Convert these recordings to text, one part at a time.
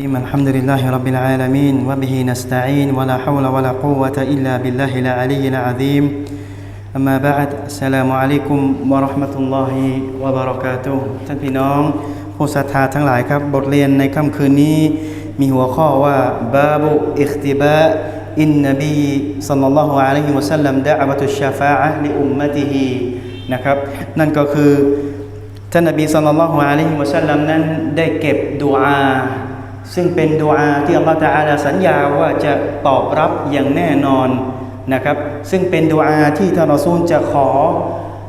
الحمد لله رب العالمين وبه نستعين ولا حول ولا قوة إلا بالله العلي العظيم أما بعد السلام عليكم ورحمة الله وبركاته ท่านพี่น้องผู้ศรัทธาทั้งหลายครับ บทเรียนในค่ำคืนนี้ มีหัวข้อว่าบาบุอิคติบะอินนบีสัลลัลลอฮุอะลัยฮิวะสัลลัมดะอ์วะตุชชาฟาอะห์ลิอุมมะติฮีนะครับ นั่นก็คือ ท่านนบีสัลลัลลอฮุอะลัยฮิวะสัลลัมนั้นได้เก็บดุอา ซึ่งเป็นดุอาที่อัลลอฮฺตะอาลาสัญญาว่าจะตอบรับอย่างแน่นอนนะครับ ซึ่งเป็นดุอาที่ท่านรอซูลจะขอ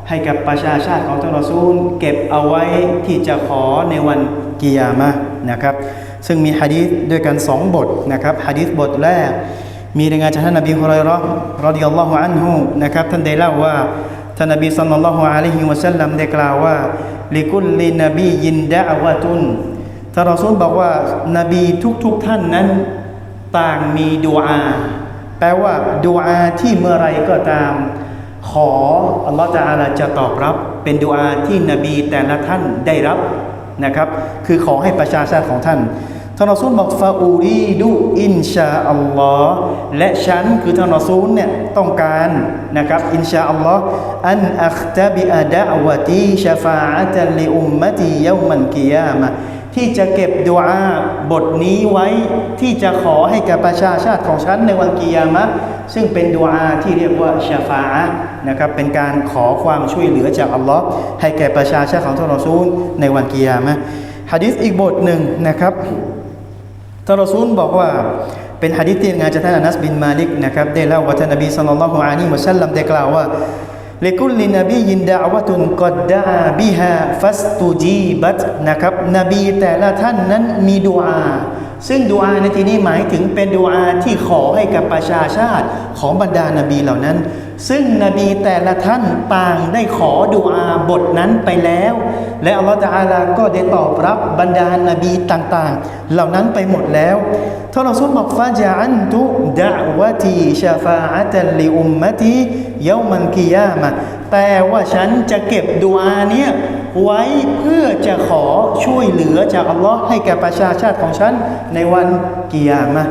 ให้กับประชาชาติของท่านรอซูล เก็บเอาไว้ที่จะขอในวันกิยามะนะครับ ซึ่งมีฮะดีษด้วยกันสองบทนะครับฮะดีษบทแรก มีรายงานจากท่านนบีฮุไรเราะห์รอดิยัลลอฮุอันฮุนะครับท่านได้เล่าว่าท่านนบีสัลลัลลอฮุอะลัยฮิวะสัลลัมได้กล่าวว่าลิกุลลินบียินดะอวะตุน ท่านรอซูลบอกว่านบีทุกๆทท่านนั้นต่างมีดูอา แปลว่าดูอาที่เมื่อไรก็ตาม ขออัลลอฮฺจะอาลาจะตอบรับ เป็นดูอาที่นบีแต่ละท่านได้รับนะครับ คือขอให้ประชาชาติของท่านท่านรอซูลบอกฟาอูรีดูอินชาอัลลอฮ์และฉันคือท่านรอซูลเนี่ยต้องการนะครับอินชาอัลลอฮ์อันอัคตบิอาดะวะตีชฟาอะตันลิอุมมะตีเยามันกิยามะ ที่จะเก็บดุอาบทนี้ไว้ที่จะขอให้กับประชาชาติของฉันในวันกิยามะซึ่งเป็นดุอาที่เรียกว่าชาฟาะนะครับเป็นการขอความช่วยเหลือจากอัลลอฮ์ให้แก่ประชาชาติของท่านรอซูลในวันกิยามะฮะดิษอีกบทหนึ่งนะครับท่านรอซูลบอกว่าเป็นฮะดิษที่งานจากท่านอานัสบินมาลิกนะครับได้เล่าว่าท่านนบีศ็อลลัลลอฮุอะลัยฮิวะซั ลิกุลลินบียินดาวะตุนกอดดาบิฮาฟัสตูจีบัตนะครับนบีแต่ละท่านนั้นมีดุอา ซึ่งดุอาในที่นี้หมายถึงเป็นดุอาที่ขอให้กับประชาชาติของบรรดานบีเหล่านั้น ซึ่งนบีแต่ละท่านต่างได้ขอดุอาบทนั้นไปแล้ว และอัลลอฮฺตะอาลาก็ได้ตอบรับบรรดานบีต่างๆ เหล่านั้นไปหมดแล้วท่านรอซูลบอกฟาจาอันตุดะวะตีชาฟาอะตันลิอุมมะตีเยามันกิยามะแต่ว่าฉันจะเก็บดุอาเนี้ย ไว้เพื่อจะขอช่วยเหลือจากอัลลอฮ์ให้แก่ประชาชาติของฉันในวันกิยามะ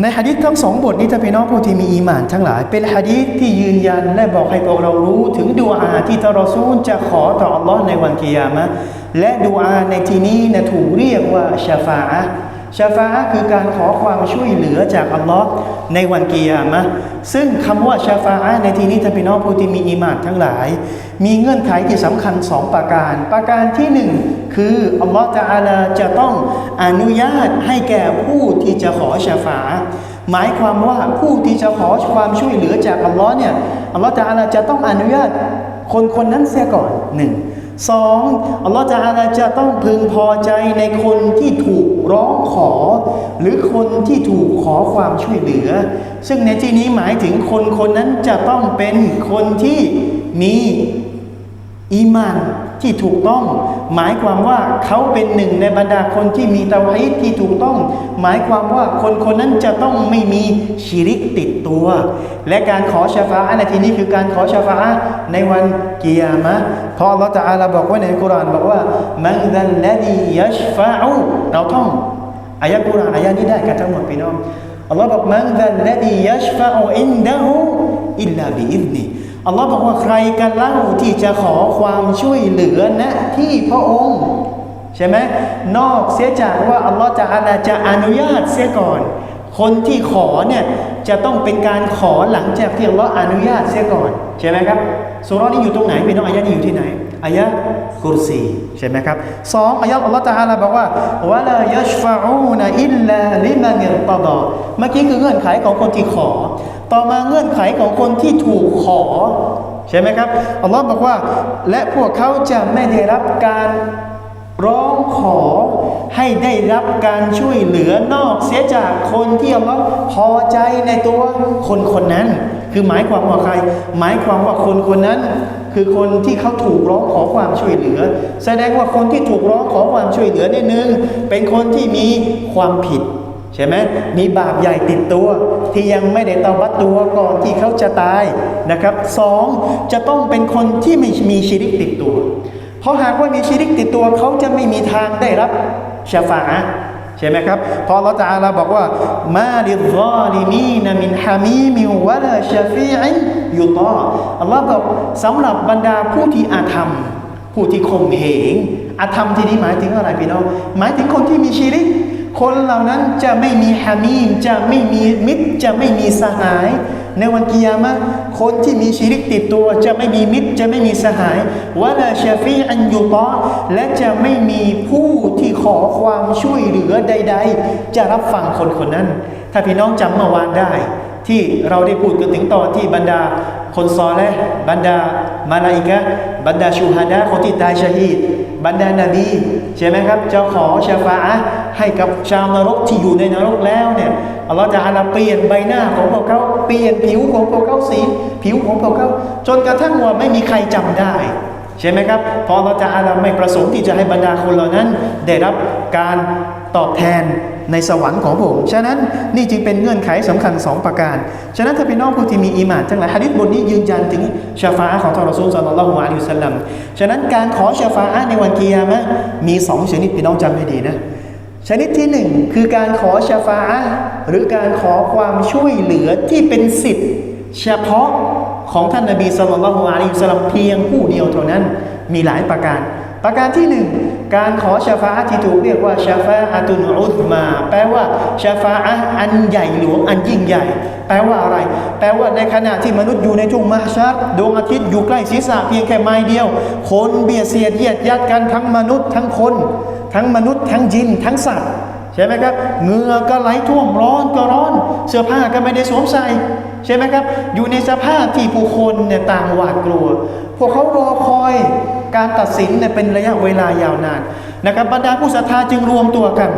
ในฮะดิษทั้งสองบทนี้ถ้าพี่น้องผู้ที่มีอีหมานทั้งหลาย เป็นฮะดิษที่ยืนยันและบอกให้พวกเรารู้ ถึงดูอาที่ทารอซูลจะขอต่ออัลลอฮ์ในวันกิยามะและดูอาในที่นี้นะถูกเรียกว่าชาฟาอะ ชาฟาอะคือการขอความช่วยเหลือจากอัลลอฮ์ในวันกิยามะซึ่งคำว่าชาฟาอะในที่นี้ถ้าพี่น้องผู้ที่มีอีหมานทั้งหลาย มีเงื่อนไขที่สำคัญสองประการ ประการที่หนึ่งคืออัลลอฮฺจะอาลาจะต้องอนุญาตให้แก่ผู้ที่จะขอชาฟาหมายความว่าผู้ที่จะขอความช่วยเหลือจากอัลลอฮ์เนี่ยอัลลอฮฺจะอาลาจะต้องอนุญาตคนคนนั้นเสียก่อนหนึ่ง สองอัลลอฮฺจะอาลาจะต้องพึงพอใจในคนที่ถูกร้องขอ หรือคนที่ถูกขอความช่วยเหลือ ซึ่งในที่นี้หมายถึงคนคนนั้นจะต้องเป็นคนที่มีอีมาน ที่ถูกต้อง หมายความว่าเขาเป็นหนึ่งในบรรดาคนที่มีเตาฮีดที่ถูกต้อง หมายความว่าคนคนนั้นจะต้องไม่มีชิริกติดตัว และการขอชาฟาอะในที่นี้คือการขอชาฟาอะในวันกิยามะเพราะอัลลอฮฺตะอาลาบอกไว้ในกุรอานบอกว่ามันดัลลดียัชฟาอูเราท่องอายะกุรานอายะนี้ได้กันทั้งหมดพี่น้องอัลลอฮฺบอกมันดัลลดียัชฟาอูอินดะฮูอิลลาบิอิซนี อัลลอฮ์บอกว่าใครกันเล่าที่จะขอความช่วยเหลือนะที่พระองค์ใช่ไหมนอกเสียจากว่าอัลลอฮ์จะอาลาจะอนุญาตเสียก่อน คนที่ขอเนี่ยจะต้องเป็นการขอหลังจากที่อัลลอฮ์อนุญาตเสียก่อนใช่ไหมครับสุรานี้อยู่ตรงไหนพี่น้องอายะนี้ อายะกุรซีใช่ไหมครับสองอายะอัลลอฮ์ตะอาลาบอกว่าวะลายัชฟะอูนอิลลาลิมันิรตดอเมื่อกี้คือเงื่อนไขของคนที่ขอ ต่อมาเงื่อนไขของคนที่ถูกขอใช่ไหมครับอัลลอฮ์บอกว่า และพวกเขาจะไม่ได้รับการร้องขอให้ได้รับการช่วยเหลือนอกเสียจากคนที่อัลลอฮ์พอใจในตัวคนคนนั้น คือหมายความว่าใคร หมายความว่าคนคนนั้น คือคนที่เขาถูกร้องขอความช่วยเหลือ แสดงว่าคนที่ถูกร้องขอความช่วยเหลือเนี่ยหนึ่งเป็นคนที่มีความผิดใช่ไหมมีบาปใหญ่ติดตัว ที่ยังไม่ได้ตอบัตตัวก่อนที่เขาจะตายนะครับสองจะต้องเป็นคนที่ไม่มีชีริกติดตัว เพราะหากว่ามีชีริกติดตัวเขาจะไม่มีทางได้รับชาฟาะ ช่ไหมครับพราะอัลลอฮฺตะอาลาบอกว่ามาลิซาลิมีนมินฮามีมิวะลาชฟีอินยูตาอัลลอฮ์บอกสำหรับบรรดาผู้ที่อาธรรม ผู้ที่ข่มเหงอาธรรมที่นี้หมายถึงอะไรพี่น้องหมายถึงคนที่มีชีริก คนเหล่านั้นจะไม่มีฮามีมจะไม่มีมิตรจะไม่มีสหาย ในวันกิยามะห์คนที่มีชีริกติดตัวจะไม่มีมิตรจะไม่มีสหายวะลาชาฟีอันยุตาและจะไม่มีผู้ที่ขอความช่วยเหลือใด ๆ จะรับฟังคนคนนั้น ถ้าพี่น้องจำเมื่อวานได้ ที่เราได้พูดกันถึงตอนที่บรรดาคนซอและบรรดามาลาอิกะบรรดาชูฮาดะคนที่ตายชะฮีด บรรดานาบีใช่ไหมครับจะขอชาฟาอะให้กับชาวนรกที่อยู่ในนรกแล้วเนี่ยอัลลอฮฺจะอาลาเปลี่ยนใบหน้าของพวกเขาเปลี่ยนผิวของพวกเขาสี ผิวของพวกเขาจนกระทั่งว่าไม่มีใครจำได้ ใช่ไหมครับเพราะเราจะอาลาไม่ประสงค์ที่จะให้บรรดาคนเหล่านั้น ได้รับการตอบแทนในสวรรค์ของผมฉะนั้นนี่จึงเป็นเงื่อนไขสำคัญ 2 ประการ ฉะนั้นถ้าพี่น้องผู้ที่มีอีหมานทั้งหลายฮะดิษบทนี้ยืนยันถึงชาฟาของท่ารอซูลศ็อลลัลลอฮุอะลัยฮิวะซัลลัมฉะนั้นการขอชาฟาในวันกิยามะมีสองชนิดพี่น้องจำให้ดีนะชนิดที่หนึ่งคือการขอชาฟาอะห์หรือการขอความช่วยเหลือที่เป็นสิทธิ์ เฉพาะ ของท่านนบีสุลต่านละฮ์อะลัยฮิสลัมเพียงผู้เดียวเท่านั้นมีหลายประการ ประการที่หนึ่งการขอชาฟาอะห์ที่ถูกเรียกว่าชาฟาอะตุนอุซมา แปลว่าชาฟาอะอันใหญ่หลวงอันยิ่งใหญ่ แปลว่าอะไร แปลว่าในขณะที่มนุษย์อยู่ในทุ่งมหชัดดวงอาทิตย์อยู่ใกล้ศีรษะเพียงแค่ไม้เดียว คนเบียดเสียดเยียดยัดกันทั้งมนุษย์ทั้งคน ทั้งมนุษย์ทั้งยินทั้งสัตว์ ใช่ไหมครับเหงื่อก็ไหลท่วมร้อนก็ร้อน เสื้อผ้าก็ไม่ได้สวมใส่ใช่ไหมครับ อยู่ในสภาพที่ผู้คนเนี่ยต่างหวาดกลัว พวกเขารอคอยการตัดสินเนี่ยเป็นระยะเวลายาวนานนะครับบรรดาผู้ศรัทธาจึงรวมตัวกัน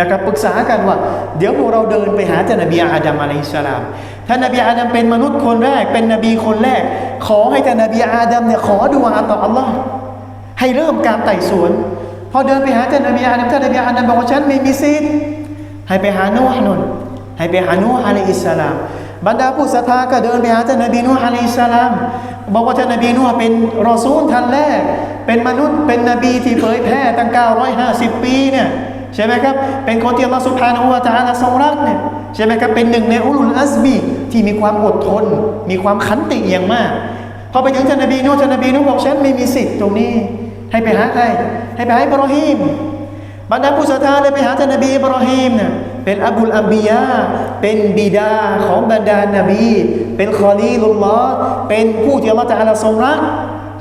นะครับปรึกษากันว่า เดี๋ยวพวกเราเดินไปหาท่านนบีอาดัมอะลัยฮิสสลามท่านนบีอาดัมเป็นมนุษย์คนแรก เป็นนบีคนแรก ขอให้ท่านนบีอาดัมเนี่ยขอดุอาต่ออัลลอฮ์ให้เริ่มการไต่สวน พอเดินไปหาท่านนบีอาดัมท่านนบีอาดัมบอกว่าฉันไม่มีสิทธิ์ให้ไปหานูฮ์นนให้ไปหานูฮ์อะลัยฮิสลามบรรดาผู้ศรัทธาก็เดินไปหาท่านนบีนูฮ์อะลัยฮิสลามบอกว่าท่านนบีนูฮ์เป็นรอซูลท่านแรก เป็นมนุษย์เป็นนบีที่เผยแพร่ตั้ง 950 ปีเนี่ยใช่ไหมครับ เป็นคนที่อัลลอฮฺสุบฮานะฮูวะตะอาลาทรงรักเนี่ยใช่ไหมครับ เป็นหนึ่งในอุลุลอัซมีที่มีความอดทน มีความขันติอย่างมาก พอไปถึงท่านนบีนูฮ์ท่านนบีนูฮ์บอกฉันไม่มีสิทธิ์ตรงนี้ ให้ไปหาใครให้ไปหาอิบรอฮีมบรรดาผู้ศรัทธาเลยไปหาท่านนบีอิบรอฮีมเนี่ยเป็นอับุลอัมบียาเป็นบิดาของบรรดานบี เป็นคอลีลุลลอฮ์เป็นผู้ที่อัลลอฮฺจะอาลาทรงรัก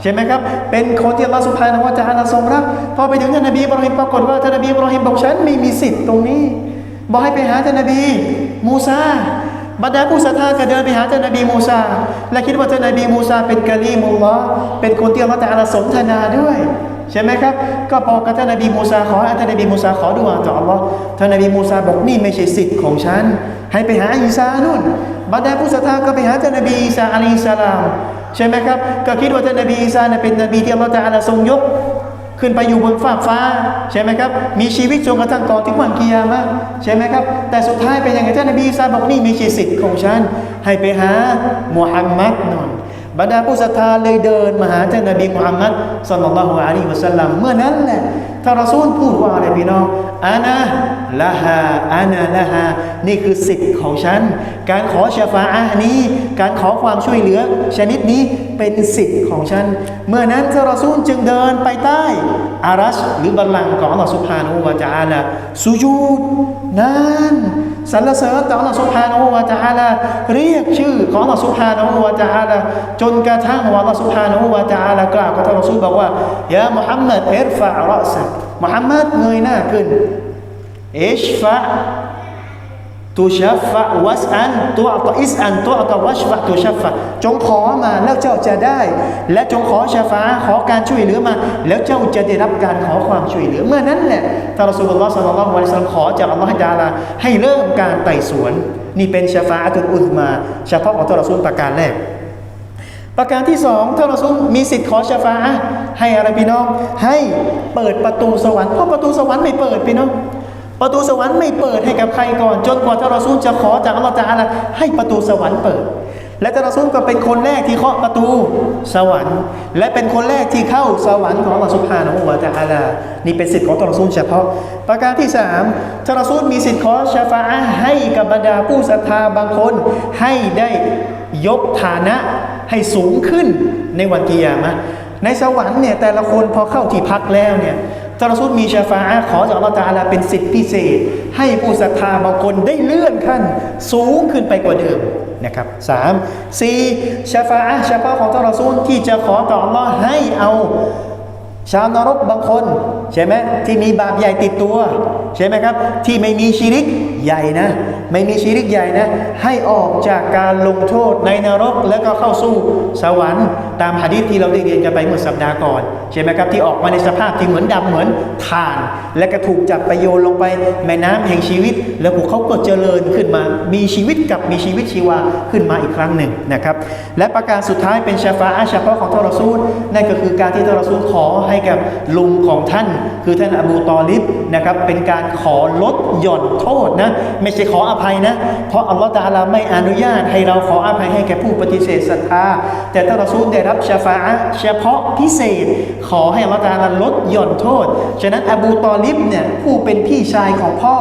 ใช่ไหมครับ เป็นคนที่อัลลอฮฺสุภาณวะจะอาลาทรงรักพอไปถึงท่านนบีอิบรอฮีมปรากฏว่าท่านนบีอิบรอฮีมบอกฉันไม่มีสิทธิ์ตรงนี้ บอกให้ไปหาท่านนบีมูซา บรรดาผู้ศรัทธาก็เดินไปหาท่านนบีมูซาและคิดว่าท่านนบีมูซาเป็นกะลีมุลลอฮ์เป็นคนที่อัลลอฮฺจะอาลาสนทนาด้วยใช่ไหมครับ ก็บอกกับท่านนบีมูซาขอท่านนบีมูซาขอดุอาต่ออัลลอฮ์ท่านนบีมูซาบอกนี่ไม่ใช่สิทธิ์ของฉัน ให้ไปหาอีซานู่นบรรดาผู้ศรัทธาก็ไปหาท่านนบีอีซาอะลัยฮิสลามใช่ไหมครับ ก็คิดว่าท่านนบีอีซาเนี่เป็นนบีที่อัลลอฮ์จะอาลาทรงยก ขึ้นไปอยู่บนฟ้ากฟ้าใช่ไหมครับ มีชีวิตจนกระทั่งก่อนถึงวันกิยามะใช่ไหมครับ แต่สุดท้ายเป็นยังไงท่านนบีอีสาบอกนี่ม่ใช่สิทธิ์ของฉัน ให้ไปหามุฮัมมัดนอนบรรดาผู้ศรัทธาเลยเดินมาหาท่านนบีมุฮัมมัดสัลลัลลอฮุอะลัยฮิวะสัลลัมเมื่อนั้นแหละท่านรอซูลพูดว่าอะไรพี่น้องอานะละฮาอานะละฮา นี่คือสิทธิ์ของฉัน การขอชาฟาอะห์นี้ การขอความช่วยเหลือ ชนิดนี้เป็นสิทธิ์ของฉัน เมื่อนั้นท่านรอซูลจึงเดินไปใต้อารัชหรือบัลลังก์ของอัลลอฮฺสุบฮานะฮูวะตะอาลาสุญูดนั้นสรรเสริญต่ออัลลอฮฺสุบฮานะฮูวะตะอาลาเรียกชื่อของอัลลอฮฺสุบฮานะฮูวะตะอาลาจนกระทั่งว่าอัลลอฮฺสุบฮานะฮูวะตะอาลากล่าวกับท่านรอซูลบอกว่ายามุฮัมมัดอิรฟะรอซักมุฮัมมัดเงยหน้าขึ้นอิชฟะ ตุชัฟฟะวัสอันตัวอัตอิสอันตัวอัตวัชฟะตุชัฟฟะจงขอมาแล้วเจ้าจะได้ และจงขอชาฟ้าขอการช่วยเหลือมา แล้วเจ้าจะได้รับการขอความช่วยเหลือเมื่อนั้นแหละท่านรอสูลุลลอฮ์สัลลัลลอฮุอะลัยฮิวะซัลลัมขอจากอัลลอฮฺดาลาให้เริ่มการไต่สวน นี่เป็นชาฟาอะตุลอุซมาเฉพาะของท่านรอซูลประการแรก ประการที่สองท่านรอซูลมีสิทธิ์ขอชาฟาให้อะไรพี่น้อง ให้เปิดประตูสวรรค์เพราะประตูสวรรค์ไม่เปิดพี่น้อง ประตูสวรรค์ไม่เปิดให้กับใครก่อน จนกว่าท่านรอซูลจะขอจากอัลลอฮฺตะอาลาให้ประตูสวรรค์เปิด และท่านรอซูลก็เป็นคนแรกที่เคาะประตูสวรรค์ และเป็นคนแรกที่เข้าสวรรค์ของอัลลอฮฺซุบฮานะฮูวะตะอาลานี่เป็นสิทธิ์ของท่านรอซูลเฉพาะ ประการที่สามท่านรอซูลมีสิทธิ์ขอชาฟาอะให้กับบรรดาผู้ศรัทธาบางคนให้ได้ยกฐานะให้สูงขึ้นในวันกิยามะห์ในสวรรค์เนี่ยแต่ละคนพอเข้าที่พักแล้วเนี่ย ท่านรอซูลมีชาฟาขอจากอัลลอฮฺตาลาเป็นสิทธิพิเศษ ให้ผู้ศรัทธาบางคนได้เลื่อนขั้น สูงขึ้นไปกว่าเดิมนะครับสามสี่ชาฟาอะห์เฉพาะของท่านรอซูลที่จะขอต่ออัลลอฮ์ให้เอาชาวนรกบางคนใช่ไหมที่มีบาปใหญ่ติดตัว ใช่ไหมครับ ที่ไม่มีชีริกใหญ่นะ ไม่มีชีริกใหญ่นะ ให้ออกจากการลงโทษในนรกแล้วก็เข้าสู่สวรรค์ตามหะดีษที่เราได้เรียนกันไปเมื่อสัปดาห์ก่อนใช่ไหมครับที่ออกมาในสภาพที่เหมือนดำเหมือนถ่าน และก็ถูกจับไปโยนลงไปแม่น้ำแห่งชีวิต แล้วพวกเขาก็เจริญขึ้นมา มีชีวิตกับมีชีวิตชีวาขึ้นมาอีกครั้งหนึ่งนะครับและประการสุดท้ายเป็นชาฟาอะห์เพาะของท่านรอซูลนั่นก็คือการที่ท่านรอซูลขอให้กับลุงของท่าน คือท่านอบูตอลิบนะครับเป็นการขอลดหย่อนโทษนะไม่ใช่ขออภัยนะเพราะอัลลอฮฺตาลาไม่อนุญาตให้เราขออภัยให้แก่ผู้ปฏิเสธศรัทธาแต่ท่านรอซูลได้รับชาฟาเฉพาะพิเศษ ขอให้อัลลอฮฺตาลาลดหย่อนโทษ ฉะนั้นอบูตอลิบเนี่ยผู้เป็นพี่ชายของพ่อ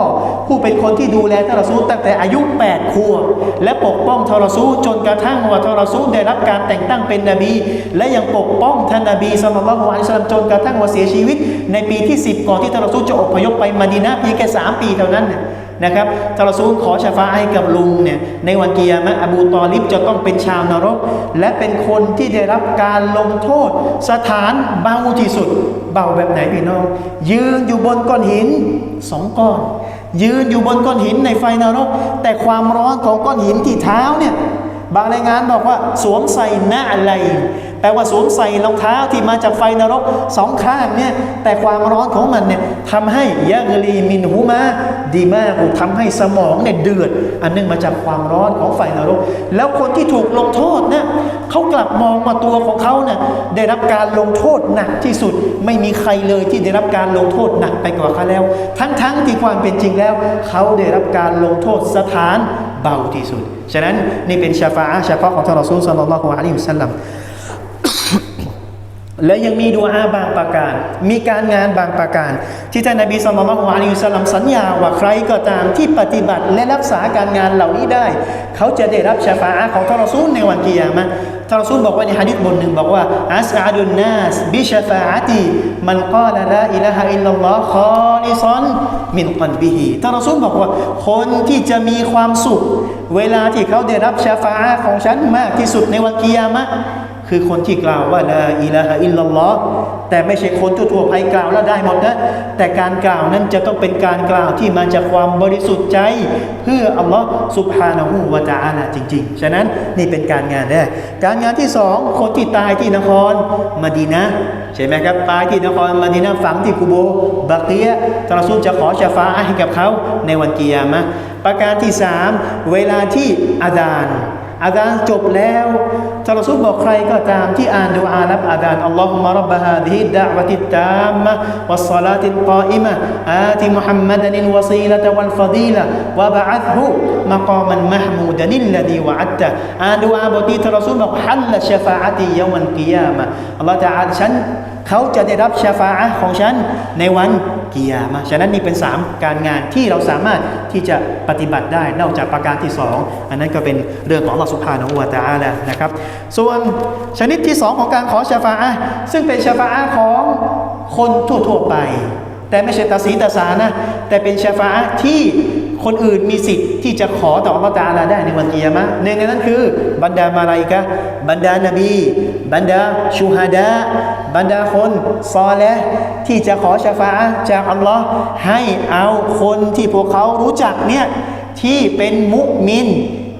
ผู้เป็นคนที่ดูแลทารซูตั้งแต่อายุ 8 ขวบและปกป้องทารซูจนกระทั่งว่าทารซูได้รับการแต่งตั้งเป็นนบี และยังปกป้องท่านนบีศ็อลลัลลอฮุอะลัยฮิวะซัลลัมจนกระทั่งว่าเสียชีวิต ในปีที่ 10 ก่อนที่ทารซูจะอพยพไปมะดีนะห์เพียงแค่3ปีเท่านั้นเนะครับทารอซูลขอชาฟาให้กับลุงเนี่ยในวันกิยามะอบูตอลิบจะต้องเป็นชาวนรก และเป็นคนที่ได้รับการลงโทษ สถานเบาที่สุด เบาแบบไหนพี่น้อง ยืนอยู่บนก้อนหินสองก้อน ยืนอยู่บนก้อนหินในไฟนรก แต่ความร้อนของก้อนหินที่เท้าเนี่ยบางรายงานบอกว่าสวมใส่หน้าอะไร แปลว่าสวมใส่รองเท้าที่มาจากไฟนรกสองข้างเนี่ยแต่ความร้อนของมันเนี่ยทำให้ยะกลีมินหูมาดีมากทำให้สมองเนี่ยเดือด อันเนื่องมาจากความร้อนของไฟนรก แล้วคนที่ถูกลงโทษเนี่ยเขากลับมองมาตัวของเขาเนี่ยได้รับการลงโทษหนักที่สุด ไม่มีใครเลยที่ได้รับการลงโทษหนักไปกว่าเขาแล้ว ทั้งๆที่ความเป็นจริงแล้ว เขาได้รับการลงโทษสถานเบาที่สุด ฉะนั้นนี่เป็นชาฟาอะห์เฉพาะของท่านรอซูลสัลลัลลอฮุอะลัยฮิวสัลลัม และยังมีดูอาบางประการ มีการงานบางประการ ที่ท่านนบีสุลต่านละฮ์อะลัยฮิวะสัลลัมสัญญาว่าใครก็ตามที่ปฏิบัติและรักษาการงานเหล่านี้ได้ เขาจะได้รับชาฟาอะของทารอซูลในวันกิยามะทารอซูลบอกว่าในฮะดิษบทหนึ่งบอกว่าอัสอาดุนนัสบิชาฟาอะติมันกาลลาอิลาฮะอิลลัลลอฮ์คอลิซันมินกันบิฮิท่ารอซูลบอกว่าคนที่จะมีความสุข เวลาที่เขาได้รับชาฟาอะของฉันมากที่สุดในวันกิยามะ คือคนที่กล่าวว่าลาอิลาฮะอิลลัลลอฮ์แต่ไม่ใช่คนทั่วๆไปกล่าวแล้วได้หมดนะ แต่การกล่าวนั้นจะต้องเป็นการกล่าวที่มาจากความบริสุทธิ์ใจ เพื่ออัลลอฮ์สุบฮานะฮูวะตะอาลาจริง ๆ ฉะนั้นนี่เป็นการงานแรกการงานที่สองคนที่ตายที่นครมดีนะใช่ไหมครับตายที่นครมดีนะฝังที่กุโบบาเกียะท่านรอซูลจะขอชาฟาให้กับเขาในวันกิยามะประการที่สามเวลาที่อาดาน อาดานจบแล้วท่านรอซูลบอกใครก็ตามที่อ่านดูอารับอาดานอัลลอฮุมะรับบะฮาดิฮิดดะวะติตตามมะวัสศอลาติลกออิมะอาติมุฮัมมัดันิลวะซีละตะวัลฟะดีละวะบะอัธฮุมะกามันมะฮมูดันิลลดีวะอัตตะอ่านดูอาบทนี้ท่านรอซูลบอกฮัลละชะฟาอะติยะวันกิยามะอัลลอฮฺตะอาลาฉันเขาจะได้รับชาฟาอะของฉันในวันกิยามะห์ฉะนั้นนี่เป็น 3 การงานที่เราสามารถที่จะปฏิบัติได้นอกจากประการที่ 2 อันนั้นก็เป็นเรื่องของอัลอสุบฮานวตะอาลานะครับ ส่วนชนิดที่ 2 ของการขอชาฟาอะซึ่งเป็นชาฟาอะของคนทั่วๆไป แต่ไม่ใช่ตาสีตาสานะแต่เป็นชาฟาอะที่ คนอื่นมีสิทธิ์ที่จะขอต่ออัลลอฮฺตะอาลาได้ในวันกียรมะหนึ่งในนั้นคือบรรดามาลายกะบรรดานบี บรรดาชูฮาดะบรรดาคนซอและที่จะขอชาฟาจากอัลลอฮ์ให้เอาคนที่พวกเขารู้จักเนี่ยที่เป็นมุมิน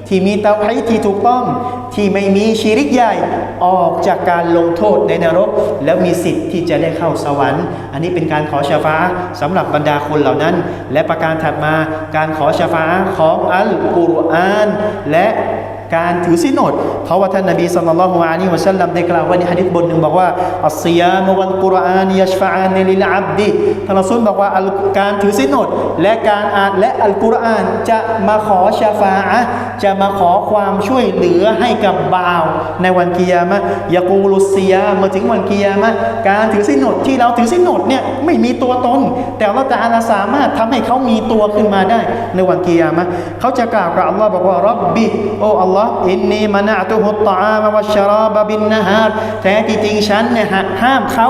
ที่มีเตาไพที่ถูกต้อง ที่ไม่มีชีริกใหญ่ออกจากการลงโทษในนรก แล้วมีสิทธิ์ที่จะได้เข้าสวรรค์ อันนี้เป็นการขอชาฟาอะห์สำหรับบรรดาคนเหล่านั้น และประการถัดมาการขอชาฟาของอัลกุรอาน และการถือศีลอดเพราะว่าท่านนบีสัลลัลลอฮุอะลัยฮิวะสัลลัมได้กล่าวไว้ในหะดีษบทหนึ่งบอกว่าอัศยามวัลกุรอานยัชฟะอานิลิลอับดิท่านรอซูลบอกว่าการถือศีลอดและการอ่านและอัลกุรอานจะมาขอชาฟาอะจะมาขอความช่วยเหลือให้กับบ่าว ในวันกิยามะยากูลุสเซียมาถึงวันกิยามะการถือสินอดที่เราถือสินอดเนี่ยไม่มีตัวตน แต่อัลลอฮฺตะอาลาสามารถทำให้เขามีตัวขึ้นมาได้ ในวันกิยามะเขาจะกล่าวกับอัลลอฮ์บอกว่ารับบิโอ้อัลลอฮ์อินนีมานะตุฮุตตะอามะวัชราบะบินนะฮาร์แท้จริงฉันเนี่ยห้ามเขา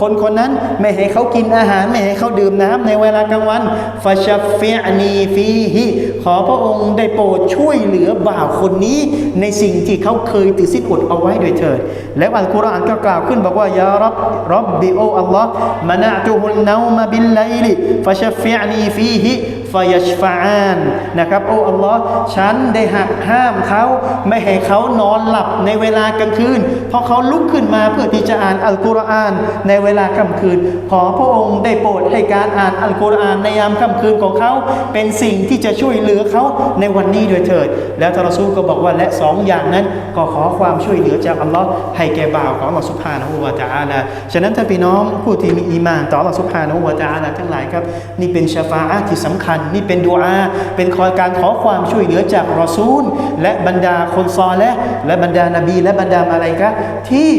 คนคนนั้นไม่ให้เขากินอาหารไม่ให้เขาดื่มน้ำในเวลากลางวันฟาชฟิอนีฟีฮิขอพระองค์ได้โปรดช่วยเหลือบ่าวคนนี้ในสิ่งที่เขาเคยถือสิทธิ์อดเอาไว้โดยเถิด และอัลกุรอานก็กล่าวขึ้นบอกว่ายารับรับบิโออัลลอฮ์มานะตุฮุนนามาบิลไลลิฟาชัฟฟิอนีฟีฮิ ฟยัชฟาานนะครับ โอ้อัลลอฮ์ฉันได้หักห้ามเขาไม่ให้เขานอนหลับในเวลากลางคืนเพราะเขาลุกขึ้นมาเพื่อที่จะอ่านอัลกุรอานในเวลาค่ำคืน ขอพระองค์ได้โปรดให้การอ่านอัลกุรอานในยามค่ำคืนของเขา เป็นสิ่งที่จะช่วยเหลือเขาในวันนี้โดยเถิด แล้วทารซูก็บอกว่าและสองอย่างนั้นก็ขอความช่วยเหลือจากอัลลอฮ์ให้แก่บ่าวของอัลลอฮ์สุบฮานะฮูวะตะอาลาฉะนั้นท่านพี่น้องผู้ที่มีอีมานต่ออัลลอฮ์สุบฮานะฮูวะตะอาลาทั้งหลายครับ นี่เป็นชาฟาอะห์ที่สำคัญนี่เป็นดูอา เป็นคอยการขอความช่วยเหลือจากรอซูล และบรรดาคนซอและและบรรดานบี และบรรดามาลายกะที่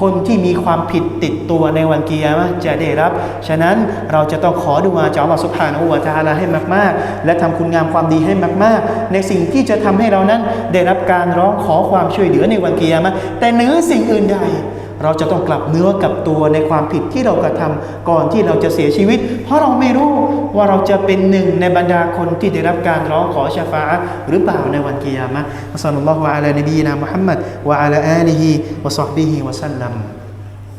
คนที่มีความผิดติดตัวในวันกิยามะห์จะได้รับ ฉะนั้นเราจะต้องขอดูอาจากอัลลอฮฺสุบฮานะฮูวะตะอาลาให้มาก ๆ และทำคุณงามความดีให้มาก ๆ ในสิ่งที่จะทำให้เรานั้นได้รับการร้องขอความช่วยเหลือในวันกิยามะห์แต่เหนือสิ่งอื่นใด เราจะต้องกลับเนื้อกับตัวในความผิดที่เรากระทำก่อนที่เราจะเสียชีวิต เพราะเราไม่รู้ว่าเราจะเป็นหนึ่งในบรรดาคนที่ได้รับการร้องขอชาฟาหรือเปล่าในวันกิยามะอัสลลัลลอฮุอะลัยนบีนะมุฮัมมัดวะอะลาอาลีฮิวะซอฮบิฮิวะสัลลัม